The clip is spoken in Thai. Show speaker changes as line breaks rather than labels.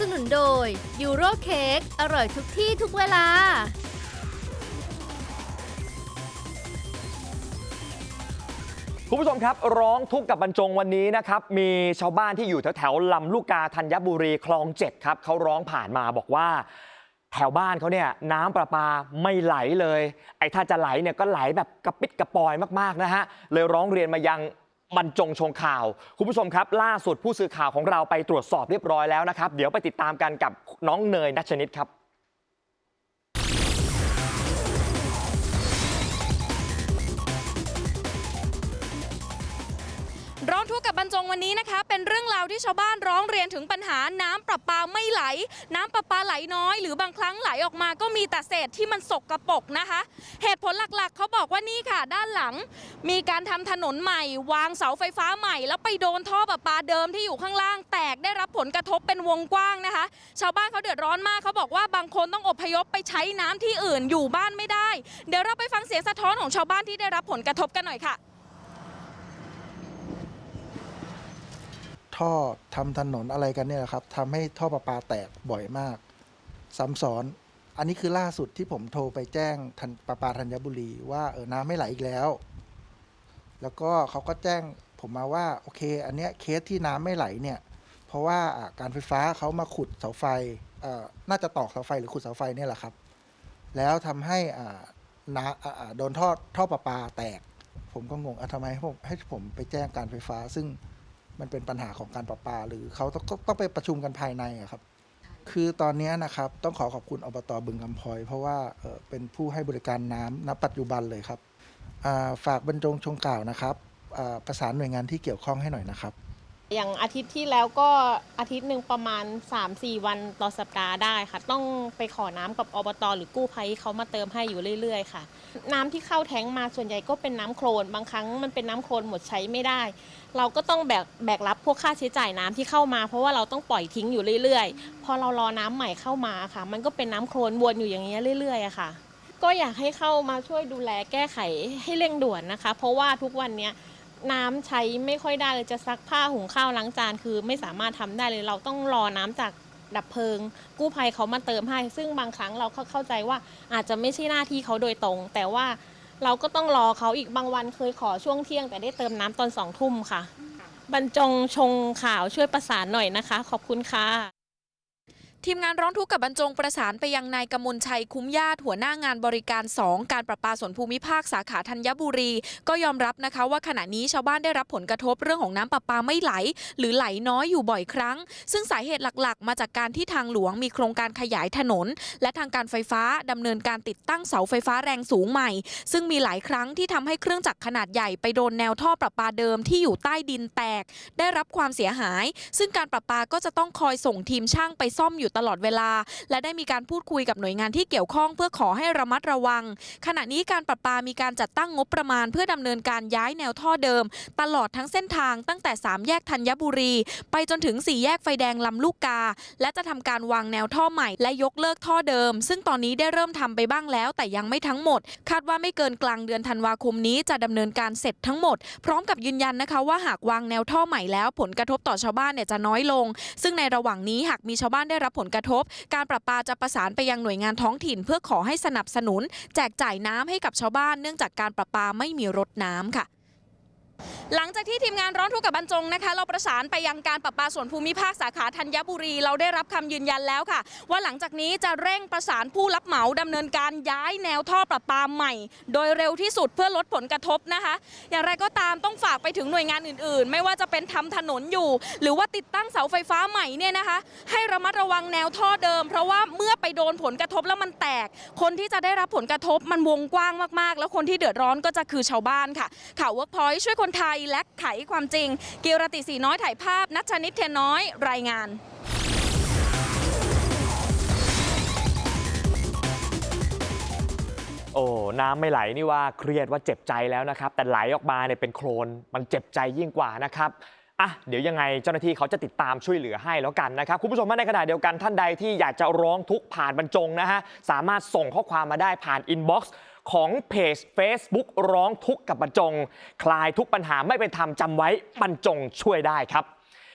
สนุนโดยยูโรเค้กอร่อยทุกที่ทุกเวลา
คุณผู้ชมครับ ร้องทุกข์กับบรรจงวันนี้นะครับ มีชาวบ้านที่อยู่แถวๆลำลูกกาธัญบุรีคลองเจ็ดครับเขาร้องผ่านมาบอกว่า แถวบ้านเขาเนี่ยน้ำประปาไม่ไหลเลย ไอ้ถ้าจะไหลเนี่ยก็ไหลแบบกระปิดกระปอยมากๆนะฮะเลยร้องเรียนมายัง บรรจงชงข่าว คุณผู้ชมครับ ล่าสุดผู้สื่อข่าวของเราไปตรวจสอบเรียบร้อยแล้วนะครับ เดี๋ยวไปติดตามกันกับน้องเนยนัชนิดครับ
ร้องทุกข์กับบรรจงวันนี้นะคะ เป็นเรื่องราวที่ชาวบ้านร้องเรียนถึงปัญหาน้ำประปาไม่ไหล น้ำประปาไหลน้อย หรือบางครั้งไหลออกมาก็มีแต่เศษที่มันสกกระปรกนะคะ เหตุผลหลักๆ เขาบอกว่านี่ค่ะ ด้านหลัง มีการทำถนนใหม่ วางเสาไฟฟ้าใหม่ แล้วไปโดนท่อประปาเดิมที่อยู่ข้างล่าง แตกได้รับผลกระทบเป็นวงกว้างนะคะ ชาวบ้านเขาเดือดร้อนมากเขาบอกว่าบางคนต้องอพยพไปใช้น้ำที่อื่นอยู่บ้านไม่ได้ เดี๋ยวเราไปฟังเสียงสะท้อนของชาวบ้านที่ได้รับผลกระทบกันหน่อยค่ะ
ท่อทำถนนอะไรกันเนี่ยครับทำให้ท่อประปาแตกบ่อยมากซ้ำซ้อน อันนี้คือล่าสุดที่ผมโทรไปแจ้งทันประปาธัญบุรี ว่าเออน้ำไม่ไหลอีกแล้ว แล้วก็เขาก็แจ้งผมมาว่าโอเค อันเนี้ยเคสที่น้ำไม่ไหลเนี่ย เพราะว่าการไฟฟ้าเขามาขุดเสาไฟเอ่อน่าจะตอกเสาไฟหรือขุดเสาไฟเนี่ยแหละครับ แล้วทำให้อ่าน้ำอ่อโดนท่อท่อประปาแตก ผมก็งงอะทำไมให้ผมให้ผมไปแจ้งการไฟฟ้าซึ่ง มันเป็นปัญหาของการประปา หรือเขาต้องก็ต้องไปประชุมกันภายในอะครับคือตอนนี้นะครับต้องขอขอบคุณอบตบึงกำพลอย เพราะว่าเป็นผู้ให้บริการน้ำณปัจจุบันเลยครับฝากบรรจงชงกล่าวนะครับประสานหน่วยงานที่เกี่ยวข้องให้หน่อยนะครับ
อย่างอาทิตย์ที่แล้วก็อาทิตย์หนึ่งประมาณ 3-4 วันต่อสัปดาห์ได้ค่ะ ต้องไปขอน้ำกับอบตหรือกู้ภัยเขามาเติมให้อยู่เรื่อยๆ ค่ะ น้ำที่เข้าแท้งมาส่วนใหญ่ก็เป็นน้ำโคลน บางครั้งมันเป็นน้ำโคลนหมดใช้ไม่ได้ เราก็ต้องแบกแบกรับพวกค่าใช้จ่ายน้ำที่เข้ามา เพราะว่าเราต้องปล่อยทิ้งอยู่เรื่อยๆ พอเรารอน้ำใหม่เข้ามาค่ะ มันก็เป็นน้ำโคลนวนอยู่อย่างเงี้ยเรื่อยๆอะค่ะ ก็อยากให้เข้ามาช่วยดูแลแก้ไขให้เร่งด่วนนะคะ เพราะว่าทุกวันเนี้ย น้ำใช้ไม่ค่อยได้เลยจะซักผ้าหุงข้าวล้างจานคือไม่สามารถทำได้เลยเราต้องรอน้ำจากดับเพลิง กู้ภัยเขามาเติมให้ ซึ่งบางครั้งเราเข้าเข้าใจว่าอาจจะไม่ใช่หน้าที่เขาโดยตรง แต่ว่าเราก็ต้องรอเขาอีกบางวันเคยขอช่วงเที่ยง แต่ได้เติมน้ำตอนสองทุ่มค่ะ บรรจงชงข่าวช่วยประสานหน่อยนะคะ ขอบคุณค่ะ
ทีมงานร้องทุกข์กับบรรจงประสานไปยังนายกมลชัยคุ้มญาติหัวหน้างานบริการ 2 การประปาส่วนภูมิภาคสาขาธัญบุรี ก็ยอมรับนะคะว่าขณะนี้ชาวบ้านได้รับผลกระทบเรื่องของน้ำประปาไม่ไหล หรือไหลน้อยอยู่บ่อยครั้ง ซึ่งสาเหตุหลักๆ มาจากการที่ทางหลวงมีโครงการขยายถนน และทางการไฟฟ้าดำเนินการติดตั้งเสาไฟฟ้าแรงสูงใหม่ ซึ่งมีหลายครั้งที่ทำให้เครื่องจักรขนาดใหญ่ไปโดนแนวท่อประปาเดิมที่อยู่ใต้ดินแตก ได้รับความเสียหาย ซึ่งการประปาก็จะต้องคอยส่งทีมช่างไปซ่อมอยู่ตลอดเวลา และได้มีการพูดคุยกับหน่วยงานที่เกี่ยวข้องเพื่อขอให้ระมัดระวัง ขณะนี้การประปามีการจัดตั้งงบประมาณ เพื่อดำเนินการย้ายแนวท่อเดิม ตลอดทั้งเส้นทางตั้งแต่ 3 แยกธัญบุรี ไปจนถึง 4 แยกไฟแดงลำลูกกา และจะทำการวางแนวท่อใหม่และยกเลิกท่อเดิม ซึ่งตอนนี้ได้เริ่มทำไปบ้างแล้ว แต่ยังไม่ทั้งหมด คาดว่าไม่เกินกลางเดือนธันวาคมนี้จะดำเนินการเสร็จทั้งหมด พร้อมกับยืนยันนะคะว่าหากวางแนวท่อใหม่แล้วผลกระทบต่อชาวบ้านเนี่ยจะน้อยลง ซึ่งในระหว่างนี้หากมีชาวบ้านได้รับผลกระทบ การประปาจะประสานไปยังหน่วยงานท้องถิ่น เพื่อขอให้สนับสนุน แจกจ่ายน้ำให้กับชาวบ้านเนื่องจากการประปาไม่มีรถน้ำค่ะ หลังจากที่ทีมงานร้องทุกข์กับบรรจงนะคะ เราประสานไปยังการประปาส่วนภูมิภาคสาขาธัญบุรี เราได้รับคำยืนยันแล้วค่ะ ว่าหลังจากนี้จะเร่งประสานผู้รับเหมาดำเนินการย้ายแนวท่อประปาใหม่ โดยเร็วที่สุดเพื่อลดผลกระทบนะคะ อย่างไรก็ตามต้องฝากไปถึงหน่วยงานอื่นๆ ไม่ว่าจะเป็นทำถนนอยู่ หรือว่าติดตั้งเสาไฟฟ้าใหม่เนี่ยนะคะ ให้ระมัดระวังแนวท่อเดิม เพราะว่าเมื่อไปโดนผลกระทบแล้วมันแตก คนที่จะได้รับผลกระทบมันวงกว้างมากๆ แล้วคนที่เดือดร้อนก็จะคือชาวบ้านค่ะข่าวเวิร์กพอยต์ช่วยคนไทยและไขความจริง กิรติสีน้อยถ่ายภาพ นัชนิดเทนน้อยรายงาน
โอ้น้ำไม่ไหลนี่ว่าเครียดว่าเจ็บใจแล้วนะครับ แต่ไหลออกมาเนี่ยเป็นโคลนมันเจ็บใจยิ่งกว่านะครับ อะเดี๋ยวยังไงเจ้าหน้าที่เขาจะติดตามช่วยเหลือให้แล้วกันนะครับคุณผู้ชมมาในขณะเดียวกันท่านใดที่อยากจะร้องทุกข์ผ่านบรรจงนะฮะสามารถส่งข้อความมาได้ผ่านอินบ็อกซ์ของเพจ Facebook ร้องทุกข์กับบรรจง คลายทุกปัญหาไม่เป็นธรรมจำไว้บรรจงช่วยได้ครับ